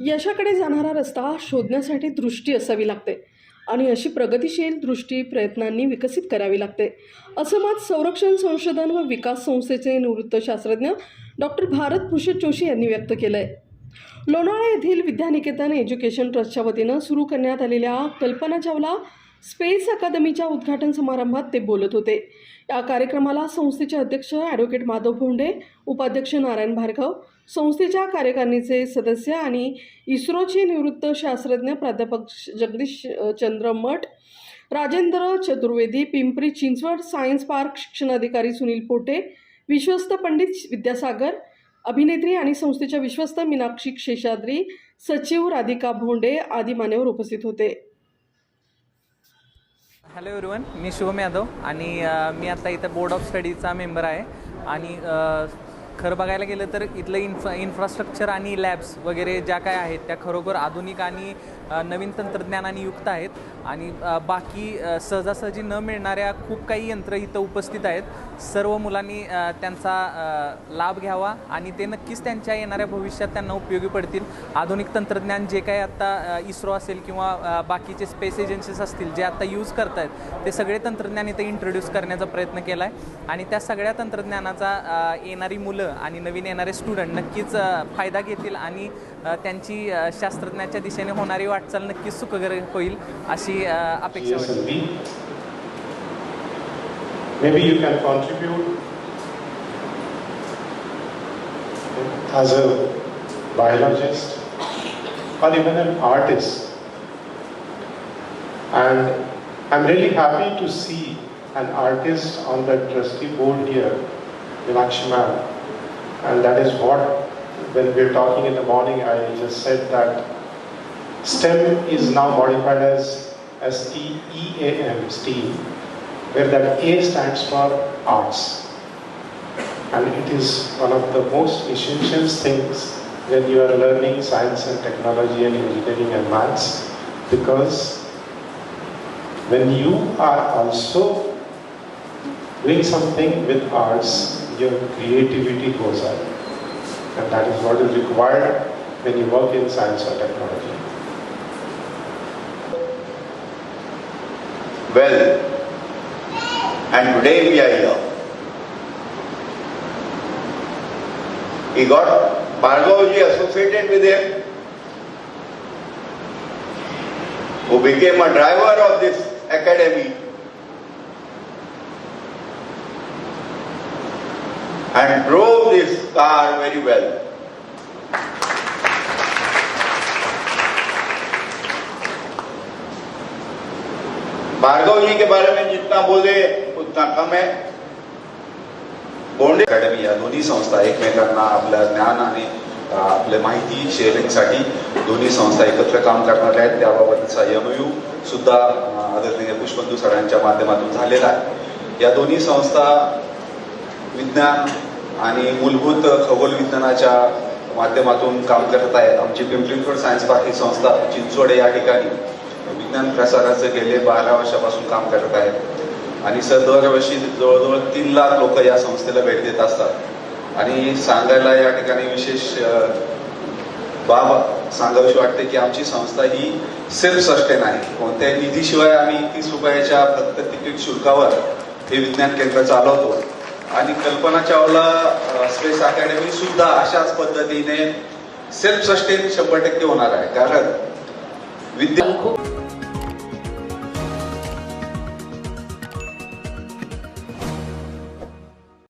यशाकडे जाणारा रस्ता शोधण्यासाठी दृष्टी असावी लागते आणि अशी प्रगतिशील दृष्टी प्रयत्नांनी विकसित करावी लागते. असं मत संरक्षण संशोधन व विकास संस्थेचे निवृत्त शास्त्रज्ञ डॉक्टर भारत भूषण जोशी यांनी व्यक्त केलं आहे लोणावळा येथील विद्यानिकेतन एज्युकेशन ट्रस्टच्या वतीनं सुरू करण्यात आलेल्या कल्पना चावला स्पेस अकादमीच्या उद्घाटन समारंभात ते बोलत होते. या कार्यक्रमाला संस्थेचे अध्यक्ष ॲडव्होकेट माधव भोंडे उपाध्यक्ष नारायण भार्गव संस्थेच्या कार्यकारिणीचे सदस्य आणि इस्रोचे निवृत्त शास्त्रज्ञ प्राध्यापक जगदीश चंद्र मठ राजेंद्र चतुर्वेदी पिंपरी चिंचवड सायन्स पार्क शिक्षणाधिकारी सुनील पोटे विश्वस्त पंडित विद्यासागर अभिनेत्री आणि संस्थेच्या विश्वस्त मीनाक्षी शेषाद्री सचिव राधिका भोंडे आदी मान्यवर उपस्थित होते. हॅलो एवरीवन मी शुभम यादव आणि मी आता इथं बोर्ड ऑफ स्टडीचा मेंबर आहे. आणि खरं बघायला गेलं तर इथलं इन्फ्रा इन्फ्रास्ट्रक्चर आणि लॅब्स वगैरे ज्या काय आहेत त्या खरोखर आधुनिक आणि नवीन तंत्रज्ञानाने युक्त आहेत. आणि बाकी सहजासहजी न मिळणाऱ्या खूप काही यंत्र इथं उपस्थित आहेत. सर्व मुलांनी त्यांचा लाभ घ्यावा आणि ते नक्कीच त्यांच्या येणाऱ्या भविष्यात त्यांना उपयोगी पडतील. आधुनिक तंत्रज्ञान जे काही आत्ता इस्रो असेल किंवा बाकीचे स्पेस एजन्सीज असतील जे आत्ता यूज करत आहेत ते सगळे तंत्रज्ञान इथं इंट्रोड्यूस करण्याचा प्रयत्न केला आहे आणि त्या सगळ्या तंत्रज्ञानाचा येणारी मुलं आणि नवीन येणारे स्टुडंट नक्कीच फायदा घेतील आणि त्यांची शास्त्रज्ञाच्या दिशेने होणारी वाटचाल नक्कीच सुखकर होईल अशी अपेक्षा वाटते biologist or even an artist. And I'm really happy to see an artist on the trustee board here, ma'am. And that is what, when we were talking in the morning, I just said that STEM is now modified as S-T-E-A-M, STEAM, where that A stands for arts. And it is one of the most essential things when you are learning science and technology and engineering and maths, because when you are also doing something with arts, your creativity goes up. And that is what is required when you work in science or technology. well. And today we are here. He got Bhargavji associated with him, who became a driver of this academy. Drove car very well. Bhargav ji के बारे में जितना बोले उतना कम है। Bonde academy या दोन्ही संस्था एकमेकांना आपल्या ज्ञान आणि आपले आपल्या माहिती शेअरिंगसाठी दोन्ही संस्था एकत्र काम करणार आहेत. त्याबाबतचा एम यू सुद्धा आदरणीय पुष्पंदू सरांच्या माध्यमातून झालेला आहे. या दोन्ही संस्था विज्ञान आणि मूलभूत खगोल विज्ञानाच्या माध्यमातून काम करत आहेत आमची पिंपरी चिंचवड सायन्स पार्क ही संस्था चिंचवड या ठिकाणी. विज्ञान प्रसाराचं गेले बारा वर्षापासून काम करत आहेत. आणि सर दरवर्षी जवळजवळ तीन लाख लोक या संस्थेला भेट देत असतात. आणि सांगायला या ठिकाणी विशेष बाब सांगावीशी वाटते की आमची संस्था ही सेल्फ सस्टेन आहे. कोणत्याही निधीशिवाय आम्ही तीस रुपयाच्या फक्त तिकीट शुल्कावर हे विज्ञान केंद्र चालवतो. आणि कल्पना चावला स्पेस अकॅडमी सुद्धा अशाच पद्धतीने सेल्फ सस्टेन शंभर टक्के होणार आहे. कारण विद्या खूप